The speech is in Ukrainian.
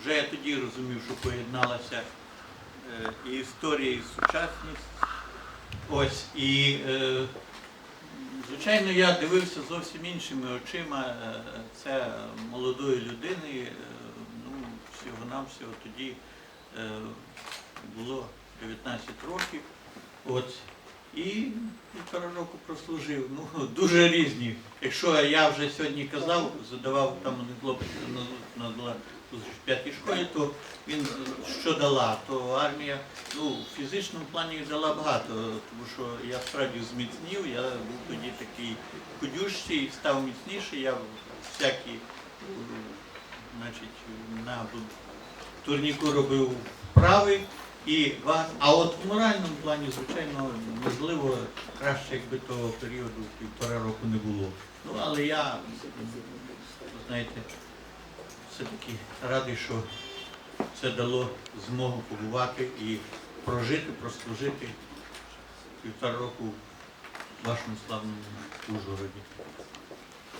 вже я тоді розумів, що поєдналася е, і історія, і сучасність. Ось і е, звичайно я дивився зовсім іншими очима. Е, Це молодої людини. Ну, всього-навсього тоді було 19 років. От. І півтора року прослужив. Ну, дуже різні. Якщо я вже сьогодні казав, задавав там один хлопець на, на, на зустріч в п'ятій школі, то він що дала, то армія ну, в фізичному плані дала багато, тому що я справді зміцнів, я був тоді такий худющий, став міцніший, я всякі, значить, на турніку робив вправи. І а от в моральному плані, звичайно, можливо, краще, якби того періоду півтора року не було. Ну, але я, знаєте, все-таки радий, що це дало змогу побувати і прожити, прослужити півтора року в вашому славному Ужгороді.